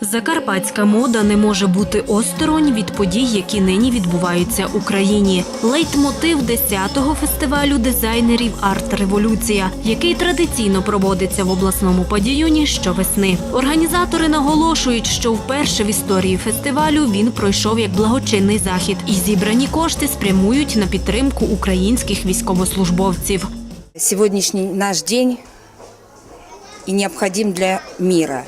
Закарпатська мода не може бути осторонь від подій, які нині відбуваються в Україні. Лейтмотив 10-го фестивалю дизайнерів Арт Революція, який традиційно проводиться в обласному падіюні щовесни. Організатори наголошують, що вперше в історії фестивалю він пройшов як благочинний захід, і зібрані кошти спрямують на підтримку українських військовослужбовців. Сегодняшний наш день и необходим для мира.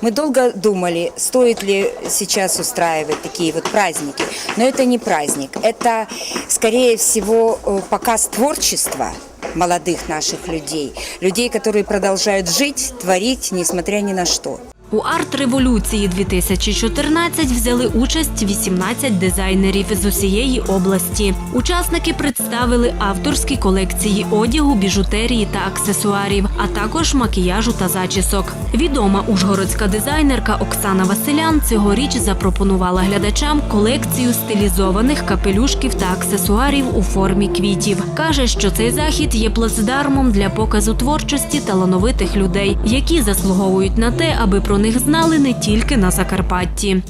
Мы долго думали, стоит ли сейчас устраивать такие вот праздники, но это не праздник, это, скорее всего, э, показ творчества молодых наших людей, людей, которые продолжают жить, творить, несмотря ни на что. У арт-революції 2014 взяли участь 18 дизайнерів з усієї області. Учасники представили авторські колекції одягу, біжутерії та аксесуарів, а також макіяжу та зачісок. Відома ужгородська дизайнерка Оксана Василян цьогоріч запропонувала глядачам колекцію стилізованих капелюшків та аксесуарів у формі квітів. каже, що цей захід є плацдармом для показу творчості талановитих людей, які заслуговують на те, аби про них знали не тільки на Закарпатті.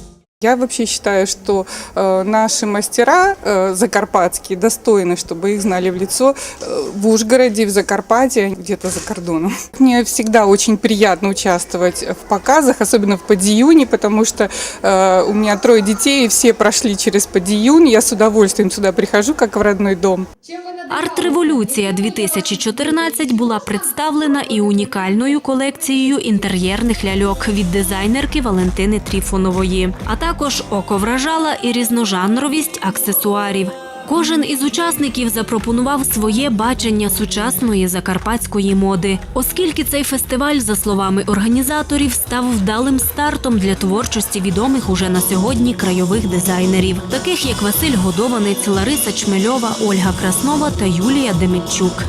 Я вообще считаю, что э, наши мастера э, закарпатские достойны, чтобы их знали в лицо э, в Ужгороде, в Закарпатье, а не где-то за кордоном. Мне всегда очень приятно участвовать в показах, особенно в подиюне, потому что э, у меня трое детей, и все прошли через подиюн. Я с удовольствием сюда прихожу, как в родной дом. Арт-революція 2014 була представлена і унікальною колекцією інтер'єрних ляльок від дизайнерки Валентини Тріфонової. А також око вражала і різножанровість аксесуарів. Кожен із учасників запропонував своє бачення сучасної закарпатської моди, оскільки цей фестиваль, за словами організаторів, став вдалим стартом для творчості відомих уже на сьогодні крайових дизайнерів, таких як Василь Годованець, Лариса Чмельова, Ольга Краснова та Юлія Демитчук.